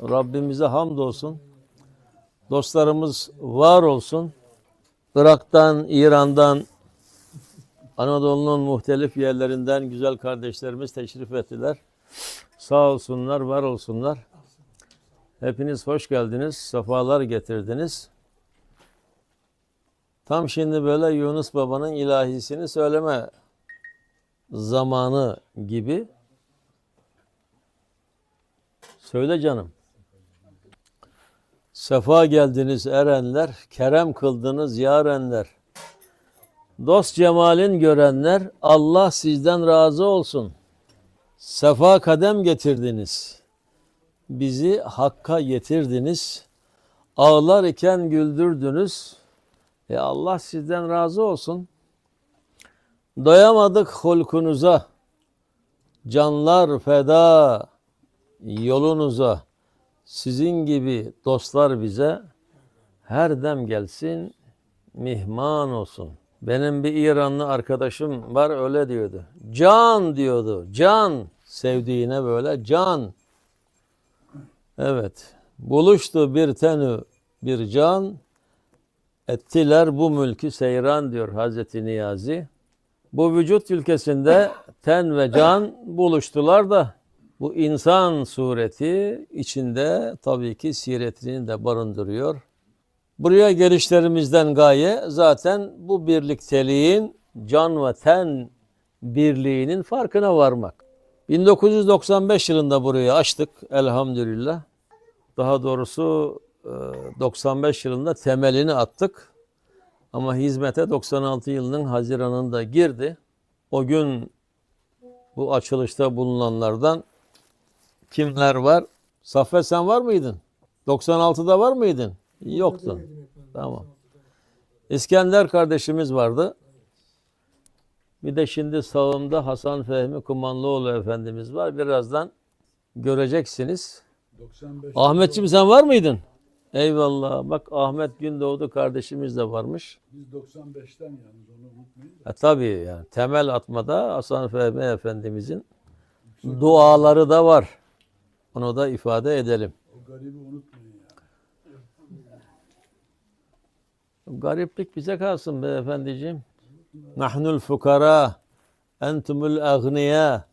Rabbimize hamdolsun. Dostlarımız var olsun. Irak'tan, İran'dan, Anadolu'nun muhtelif yerlerinden güzel kardeşlerimiz teşrif ettiler. Sağ olsunlar, var olsunlar. Hepiniz hoş geldiniz, sefalar getirdiniz. Tam şimdi böyle Yunus Baba'nın ilahisini söyleme zamanı gibi. Söyle canım. Sefa geldiniz erenler, kerem kıldınız yarenler. Dost cemalin görenler, Allah sizden razı olsun. Sefa kadem getirdiniz. Bizi hakka getirdiniz. Ağlar iken güldürdünüz. E Allah sizden razı olsun. Doyamadık hulkunuza. Canlar feda yolunuza. Sizin gibi dostlar bize her dem gelsin, mihman olsun. Benim bir İranlı arkadaşım var öyle diyordu. Can diyordu. Can sevdiğine böyle can. Evet. Buluştu bir tenü bir can. Ettiler bu mülkü seyran diyor Hazreti Niyazi. Bu vücut ülkesinde ten ve can buluştular da bu insan sureti içinde tabii ki siretini de barındırıyor. Buraya gelişlerimizden gaye zaten bu birlikteliğin can ve ten birliğinin farkına varmak. 1995 yılında burayı açtık elhamdülillah. Daha doğrusu e, 95 yılında temelini attık. Ama hizmete 96 yılının Haziran'ında girdi. O gün bu açılışta bulunanlardan kimler var? Saffet sen var mıydın? 96'da var mıydın? Yoktun. Tamam. İskender kardeşimiz vardı. Bir de şimdi sağımda Hasan Fehmi Kumanlıoğlu Efendimiz var. Birazdan göreceksiniz. 95 Ahmetciğim sen var mıydın? Eyvallah. Bak Ahmet Gündoğdu kardeşimiz de varmış. Biz 95'ten yalnız onu unutmayın. E, tabii yani temel atmada Hasan Fehmi Efendimizin duaları da var. Onu da ifade edelim. O garibi unutmayın ya. Gariplik bize kalsın beyefendiciğim. Nahnul fukara, entumul agniya.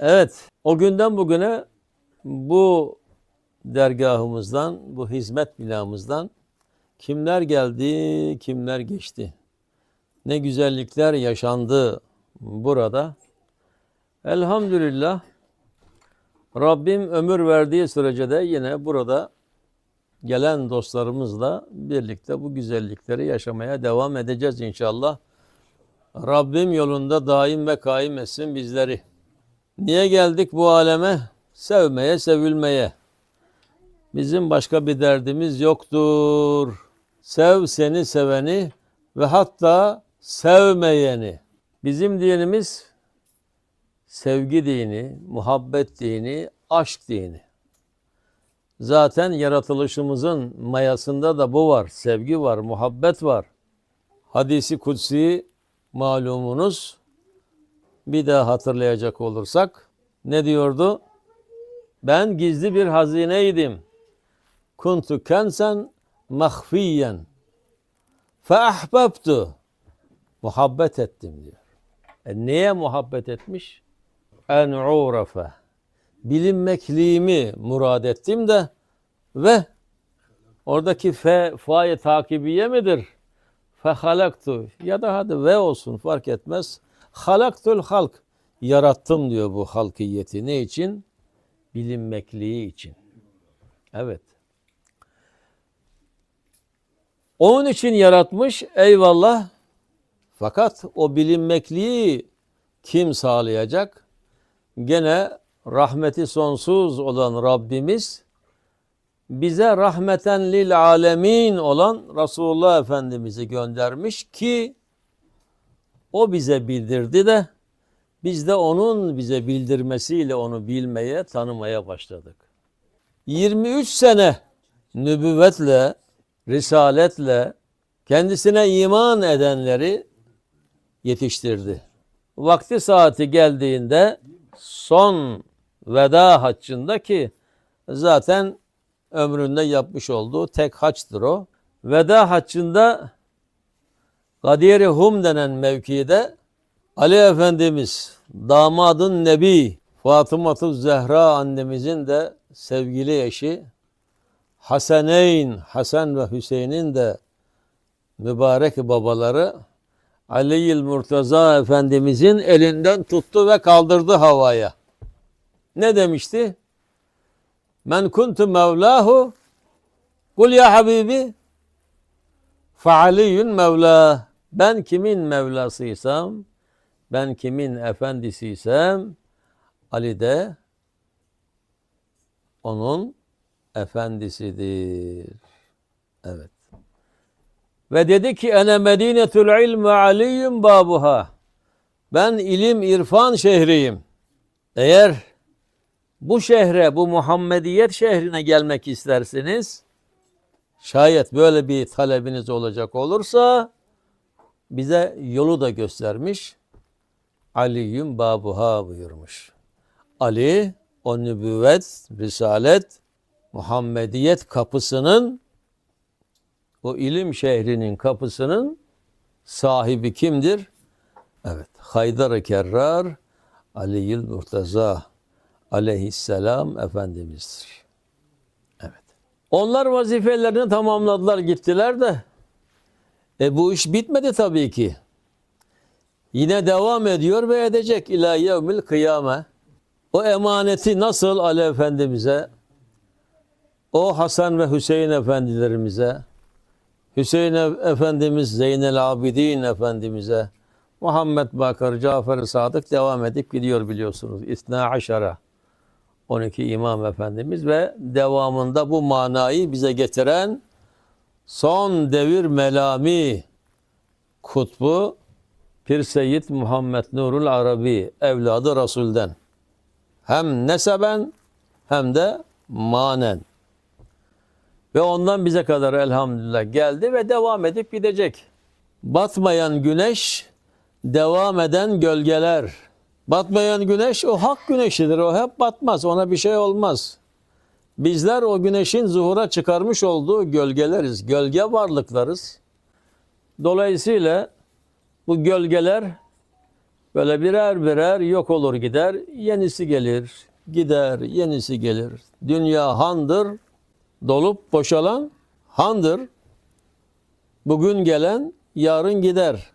Evet, o günden bugüne bu dergahımızdan, bu hizmet binamızdan kimler geldi, kimler geçti. Ne güzellikler yaşandı burada. Elhamdülillah Rabbim ömür verdiği sürece de yine burada gelen dostlarımızla birlikte bu güzellikleri yaşamaya devam edeceğiz inşallah. Rabbim yolunda daim ve kaim etsin bizleri. Niye geldik bu aleme? Sevmeye, sevilmeye. Bizim başka bir derdimiz yoktur. Sev seni seveni ve hatta sevmeyeni. Bizim dinimiz sevgi dini, muhabbet dini, aşk dini. Zaten yaratılışımızın mayasında da bu var. Sevgi var, muhabbet var. Hadisi kutsi malumunuz. Bir daha hatırlayacak olursak ne diyordu? Ben gizli bir hazineydim. Kuntu kensen mahfiyen. Fe ahbabtu. Muhabbet ettim diyor. E neye muhabbet etmiş? En uğrafe. Bilinmekliğimi murad ettim de ve oradaki fe, fa'yı takibiye midir? Fe halaktu ya da hadi ve olsun fark etmez. Halaktul halk. Yarattım diyor bu halkiyeti. Ne için? Bilinmekliği için. Evet. Onun için yaratmış eyvallah. Fakat o bilinmekliği kim sağlayacak? Gene rahmeti sonsuz olan Rabbimiz bize rahmeten lil alemin olan Resulullah Efendimiz'i göndermiş ki o bize bildirdi de biz de onun bize bildirmesiyle onu bilmeye, tanımaya başladık. 23 sene nübüvvetle, risaletle kendisine iman edenleri yetiştirdi. Vakti saati geldiğinde son veda haccında ki zaten ömründe yapmış olduğu tek haçtır o. Veda haccında Gadir-i Hum denen mevkide Ali Efendimiz, damadın Nebi, Fatıma Zehra annemizin de sevgili eşi, Haseneyn, Hasan ve Hüseyin'in de mübarek babaları Ali Murtaza Efendimizin elinden tuttu ve kaldırdı havaya. Ne demişti? Men kuntu mevlahu kul ya habibi Fa'aliyun Mevla. Ben kimin Mevlasıysam, ben kimin efendisiysem, Ali de onun efendisidir. Evet. Ve dedi ki ene medinetül ilm ve aliyyum babuha. Ben ilim irfan şehriyim. Eğer bu şehre, bu Muhammediyet şehrine gelmek isterseniz, Şayet böyle bir talebiniz olacak olursa bize yolu da göstermiş. Aliyyum babuha buyurmuş. Ali o nübüvvet, risalet, Muhammediyet kapısının o ilim şehrinin kapısının sahibi kimdir? Evet. Haydar-ı Kerrar Ali'l Murtaza aleyhisselam Efendimiz'dir. Evet. Onlar vazifelerini tamamladılar gittiler de e bu iş bitmedi tabii ki. Yine devam ediyor ve edecek ila yevmil kıyame. O emaneti nasıl Ali Efendimiz'e, o Hasan ve Hüseyin Efendilerimize, Hüseyin Efendimiz Zeynel Abidin Efendimiz'e, Muhammed Bakır, Cafer-i Sadık devam edip gidiyor biliyorsunuz. İsna aşara. 12 İmam Efendimiz ve devamında bu manayı bize getiren son devir melami kutbu Pir Seyyid Muhammed Nurul Arabi evladı Resul'den hem neseben hem de manen ve ondan bize kadar elhamdülillah geldi ve devam edip gidecek. Batmayan güneş, devam eden gölgeler. Batmayan güneş o hak güneşidir. O hep batmaz. Ona bir şey olmaz. Bizler o güneşin zuhura çıkarmış olduğu gölgeleriz. Gölge varlıklarız. Dolayısıyla bu gölgeler böyle birer birer yok olur gider. Yenisi gelir, gider, yenisi gelir. Dünya handır, dolup boşalan handır. Bugün gelen yarın gider.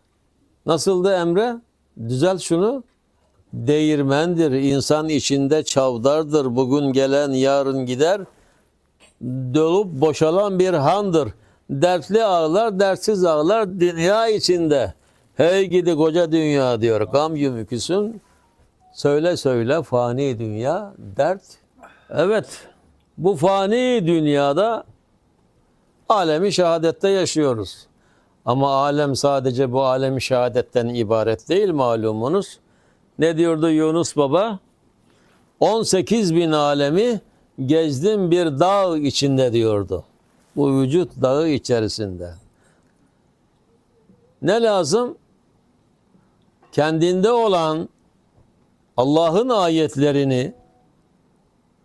Nasıldı Emre? Düzelt şunu. Değirmendir, insan içinde çavdardır. Bugün gelen yarın gider. Dolup boşalan bir handır. Dertli ağlar, dertsiz ağlar dünya içinde. Hey gidi koca dünya diyor. Gam yümüküsün. Söyle söyle fani dünya dert. Evet bu fani dünyada alemi şehadette yaşıyoruz. Ama alem sadece bu alemi şehadetten ibaret değil malumunuz. Ne diyordu Yunus Baba? 18 bin alemi gezdim bir dağ içinde diyordu. Bu vücut dağı içerisinde. Ne lazım? Kendinde olan Allah'ın ayetlerini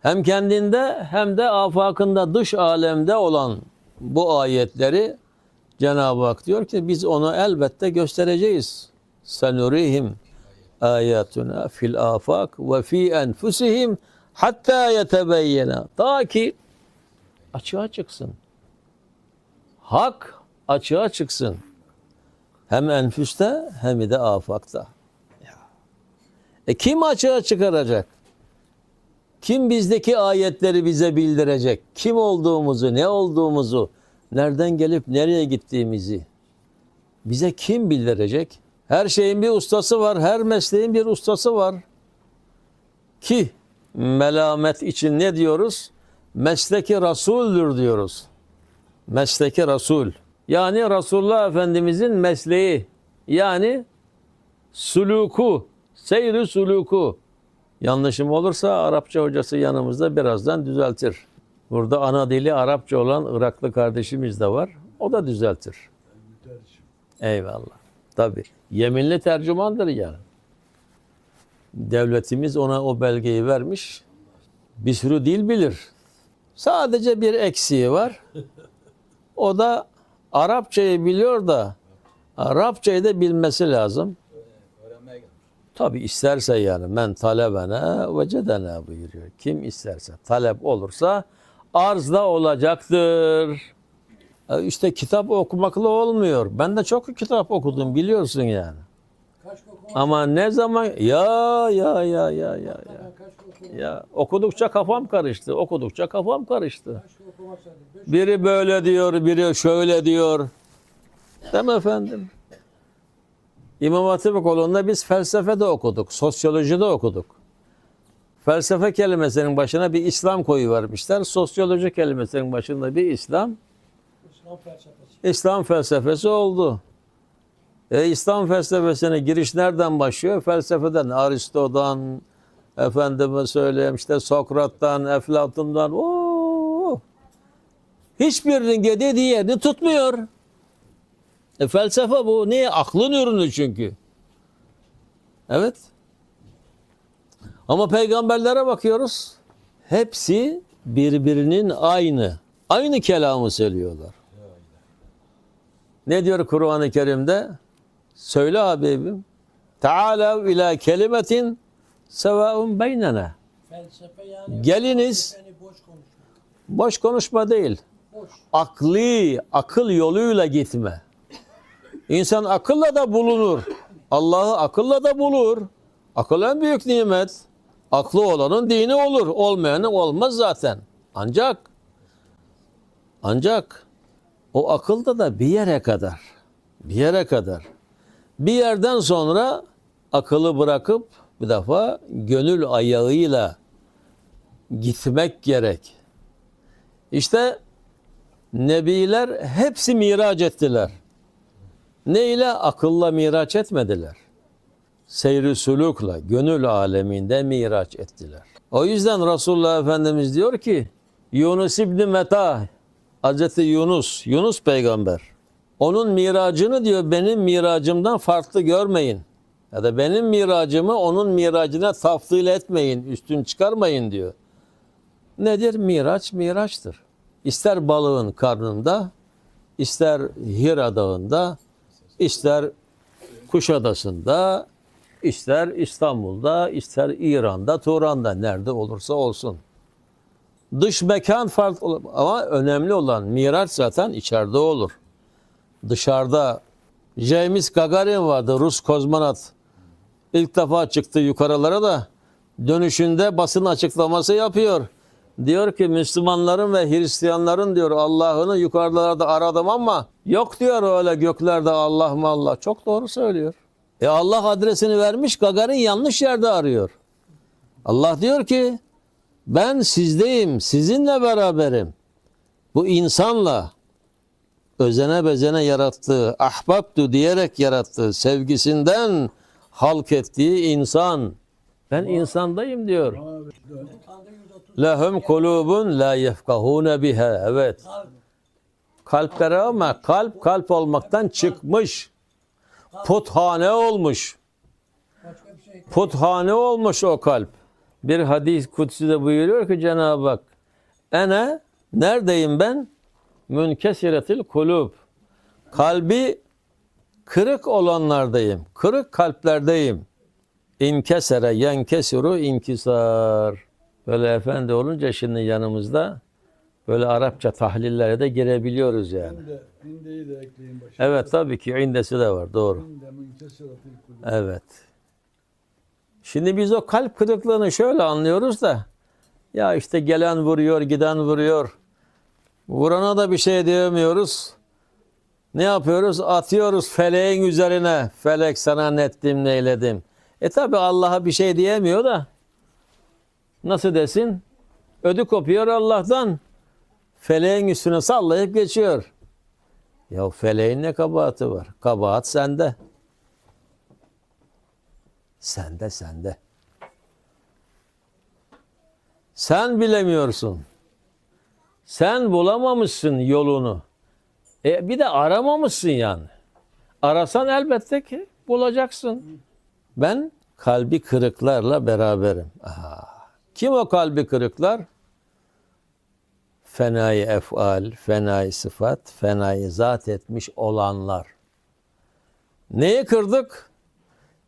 hem kendinde hem de afakında dış alemde olan bu ayetleri Cenab-ı Hak diyor ki biz onu elbette göstereceğiz. Senurihim ayatuna fil afak ve fi enfusihim hatta yetebeyyena. Ta ki açığa çıksın. Hak açığa çıksın. Hem enfüste hem de afakta. E kim açığa çıkaracak? Kim bizdeki ayetleri bize bildirecek? Kim olduğumuzu, ne olduğumuzu, nereden gelip nereye gittiğimizi bize kim bildirecek? Her şeyin bir ustası var, her mesleğin bir ustası var. Ki melamet için ne diyoruz? Mesleki Resul'dür diyoruz. Mesleki Resul. Yani Resulullah Efendimizin mesleği. Yani suluku, seyri suluku. Yanlışım olursa Arapça hocası yanımızda birazdan düzeltir. Burada ana dili Arapça olan Iraklı kardeşimiz de var. O da düzeltir. Eyvallah. Tabi. Yeminli tercümandır yani. Devletimiz ona o belgeyi vermiş. Bir sürü dil bilir. Sadece bir eksiği var. O da Arapçayı biliyor da Arapçayı da bilmesi lazım. Tabi isterse yani men talebene ve cedene buyuruyor. Kim isterse talep olursa arz da olacaktır. E İşte kitap okumakla olmuyor. Ben de çok kitap okudum biliyorsun yani. Ama ne zaman ya ya ya ya ya ya. Ya okudukça kafam karıştı. Okudukça kafam karıştı. Biri böyle diyor, biri şöyle diyor. Değil mi efendim? İmam Hatip Okulu'nda biz felsefe de okuduk, sosyoloji de okuduk. Felsefe kelimesinin başına bir İslam koyu vermişler. Sosyoloji kelimesinin başında bir İslam, İslam felsefesi. İslam felsefesi oldu. E, İslam felsefesine giriş nereden başlıyor? Felsefeden, Aristo'dan, efendime söyleyeyim işte Sokrat'tan, Eflatun'dan. Oo! Hiçbirinin dediği diğerini tutmuyor. E, felsefe bu. Niye? Aklın ürünü çünkü. Evet. Ama peygamberlere bakıyoruz. Hepsi birbirinin aynı. Aynı kelamı söylüyorlar. Ne diyor Kur'an-ı Kerim'de? Söyle Habibim. Teala ila kelimetin sevaun beynena. Felsefe yani. Geliniz. Boş konuşma. Boş konuşma değil. Boş. Akli, akıl yoluyla gitme. İnsan akılla da bulunur. Allah'ı akılla da bulur. Akıl en büyük nimet. Aklı olanın dini olur. Olmayanın olmaz zaten. Ancak ancak o akılda da bir yere kadar. Bir yere kadar. Bir yerden sonra akıllı bırakıp bir defa gönül ayağıyla gitmek gerek. İşte Nebiler hepsi miraç ettiler. Ne ile? Akılla miraç etmediler. Seyri sulukla, gönül aleminde miraç ettiler. O yüzden Resulullah Efendimiz diyor ki, Yunus İbni Meta, Hazreti Yunus, Yunus peygamber. Onun miracını diyor benim miracımdan farklı görmeyin. Ya da benim miracımı onun miracına taftil etmeyin, üstün çıkarmayın diyor. Nedir? Miraç, miraçtır. İster balığın karnında, ister Hira Dağı'nda, ister Kuşadası'nda, ister İstanbul'da, ister İran'da, Turan'da, nerede olursa olsun. Dış mekan farklı olur. ama önemli olan miraç zaten içeride olur. Dışarıda James Gagarin vardı, Rus kozmonot. İlk defa çıktı yukarılara da dönüşünde basın açıklaması yapıyor. Diyor ki Müslümanların ve Hristiyanların diyor Allah'ını yukarılarda aradım ama yok diyor öyle göklerde Allah mı Allah. Çok doğru söylüyor. E Allah adresini vermiş Gagarin yanlış yerde arıyor. Allah diyor ki ben sizdeyim, sizinle beraberim. Bu insanla özene bezene yarattığı, ahbaptu diyerek yarattığı, sevgisinden halk ettiği insan. Ben insandayım diyor. Abi, Tanrı 130. Lehum kulubun la yefkahune biha. Evet. Kalp. Kalpleri ama kalp kalp olmaktan çıkmış. Puthane olmuş. Puthane olmuş o kalp. Bir hadis kutsi de buyuruyor ki Cenab-ı Hak Ene neredeyim ben? Münkesiretil kulub. Kalbi kırık olanlardayım. Kırık kalplerdeyim. İnkesere yenkesiru inkisar. Böyle efendi olunca şimdi yanımızda böyle Arapça tahlillere de girebiliyoruz yani. inde, indeyi de ekleyin başına. Evet tabii ki indesi de var doğru. Evet. Şimdi biz o kalp kırıklığını şöyle anlıyoruz da ya işte gelen vuruyor, giden vuruyor. Vurana da bir şey diyemiyoruz. Ne yapıyoruz? Atıyoruz feleğin üzerine. Felek sana nettim neyledim. E tabi Allah'a bir şey diyemiyor da nasıl desin? Ödü kopuyor Allah'tan. Feleğin üstüne sallayıp geçiyor. Ya feleğin ne kabahati var? Kabahat sende. Sende sende. Sen bilemiyorsun. Sen bulamamışsın yolunu. E bir de aramamışsın yani. Arasan elbette ki bulacaksın. Ben kalbi kırıklarla beraberim. Aha. Kim o kalbi kırıklar? fenayı efal, fenayı sıfat, fenayı zat etmiş olanlar. Neyi kırdık?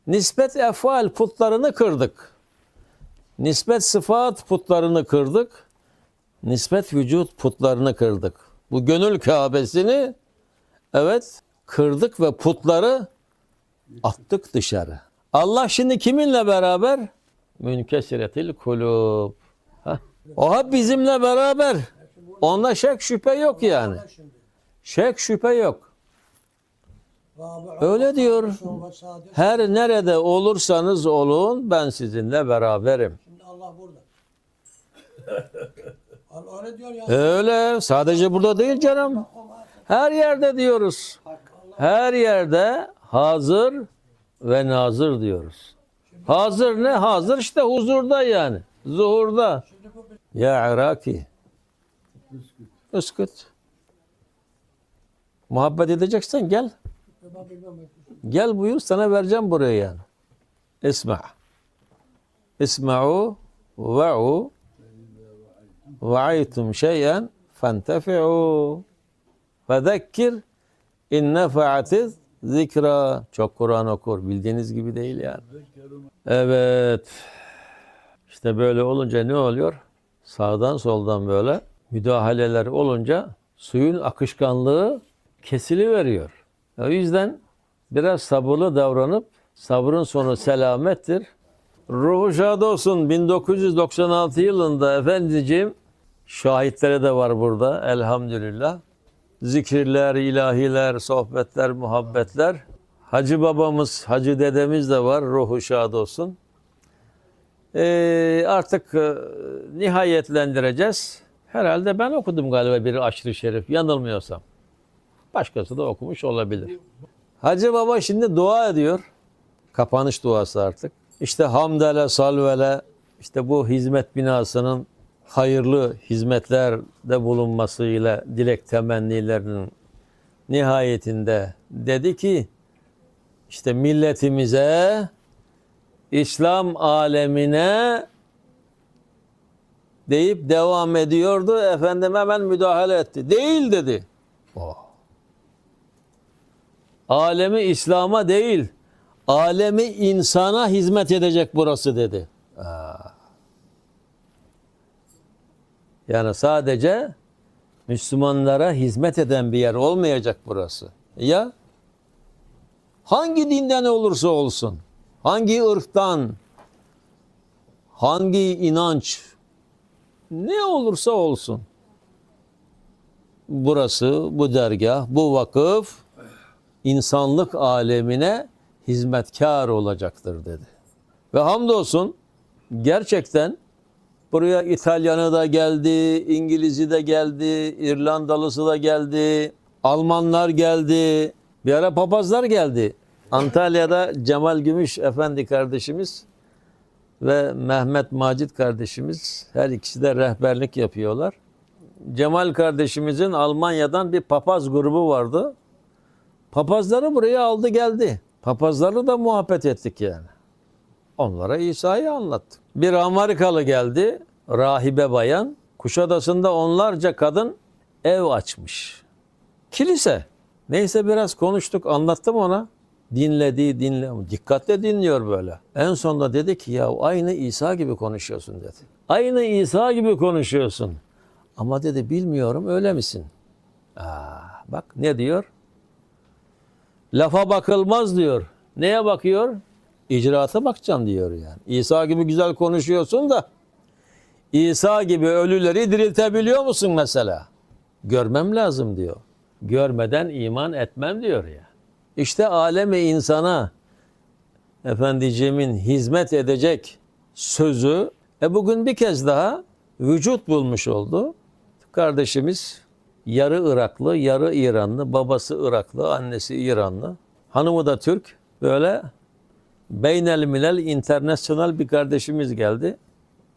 Nispet efal putlarını kırdık. Nispet sıfat putlarını kırdık. Nispet vücut putlarını kırdık. Bu gönül Kabe'sini evet kırdık ve putları attık dışarı. Allah şimdi kiminle beraber? Münkesiretil kulub. Hah. O hep bizimle beraber. Onda şek şüphe yok yani. Şek şüphe yok. Öyle diyor. Her nerede olursanız olun ben sizinle beraberim. Öyle. Sadece burada değil canım. Her yerde diyoruz. Her yerde hazır ve nazır diyoruz. Hazır ne? Hazır işte huzurda yani. Zuhurda. Ya Iraki. Üsküt. Muhabbet edeceksen gel. Gel buyur sana vereceğim buraya yani. İsma. İsma'u ve'u ve'aytum şeyen fentefi'u fezekkir in nefa'atiz zikra. Çok Kur'an okur. Bildiğiniz gibi değil yani. Evet. İşte böyle olunca ne oluyor? Sağdan soldan böyle müdahaleler olunca suyun akışkanlığı kesiliveriyor. O yüzden biraz sabırlı davranıp sabrın sonu selamettir. Ruhu şad olsun 1996 yılında efendiciğim şahitlere de var burada elhamdülillah. Zikirler, ilahiler, sohbetler, muhabbetler. Hacı babamız, hacı dedemiz de var. Ruhu şad olsun. Ee, artık e, nihayetlendireceğiz. Herhalde ben okudum galiba bir aşırı şerif yanılmıyorsam. Başkası da okumuş olabilir. Hacı Baba şimdi dua ediyor. Kapanış duası artık. İşte hamdele salvele işte bu hizmet binasının hayırlı hizmetlerde bulunmasıyla dilek temennilerinin nihayetinde dedi ki işte milletimize İslam alemine deyip devam ediyordu. Efendim hemen müdahale etti. Değil dedi. Oh. Alemi İslam'a değil, alemi insana hizmet edecek burası dedi. Aa. Yani sadece Müslümanlara hizmet eden bir yer olmayacak burası. Ya hangi dinden olursa olsun, hangi ırktan, hangi inanç, ne olursa olsun. Burası, bu dergah, bu vakıf insanlık alemine hizmetkar olacaktır dedi. Ve hamdolsun gerçekten buraya İtalyanı da geldi, İngiliz'i de geldi, İrlandalısı da geldi, Almanlar geldi, bir ara papazlar geldi. Antalya'da Cemal Gümüş Efendi kardeşimiz ve Mehmet Macit kardeşimiz her ikisi de rehberlik yapıyorlar. Cemal kardeşimizin Almanya'dan bir papaz grubu vardı. Papazları buraya aldı geldi. Papazları da muhabbet ettik yani. Onlara İsa'yı anlattık. Bir Amerikalı geldi, rahibe bayan. Kuşadası'nda onlarca kadın ev açmış. Kilise. Neyse biraz konuştuk, anlattım ona. Dinledi, dinle. Dikkatle dinliyor böyle. En sonunda dedi ki ya aynı İsa gibi konuşuyorsun dedi. Aynı İsa gibi konuşuyorsun. Ama dedi bilmiyorum öyle misin? Aa, bak ne diyor? Lafa bakılmaz diyor. Neye bakıyor? İcraata bakacağım diyor yani. İsa gibi güzel konuşuyorsun da İsa gibi ölüleri diriltebiliyor musun mesela? Görmem lazım diyor. Görmeden iman etmem diyor ya. İşte alemi insana Efendiciğimin hizmet edecek sözü e bugün bir kez daha vücut bulmuş oldu. Kardeşimiz yarı Iraklı, yarı İranlı, babası Iraklı, annesi İranlı. Hanımı da Türk. Böyle beynel milel internasyonel bir kardeşimiz geldi.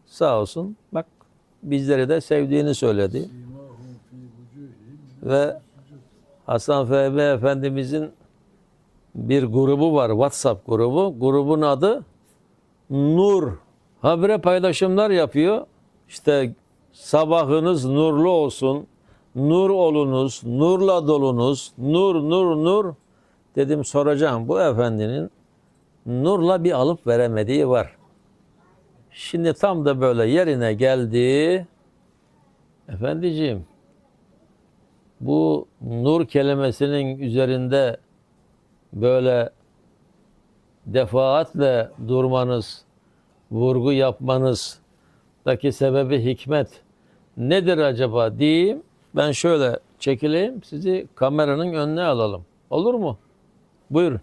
Sağ olsun. Bak bizleri de sevdiğini söyledi. Ve Hasan FB Efendimizin bir grubu var. WhatsApp grubu. Grubun adı Nur. Habire paylaşımlar yapıyor. İşte Sabahınız nurlu olsun. Nur olunuz, nurla dolunuz. Nur, nur, nur. Dedim soracağım bu efendinin nurla bir alıp veremediği var. Şimdi tam da böyle yerine geldi. Efendiciğim bu nur kelimesinin üzerinde böyle defaatle durmanız, vurgu yapmanızdaki sebebi hikmet nedir acaba diyeyim. Ben şöyle çekileyim, sizi kameranın önüne alalım. Olur mu? Buyurun.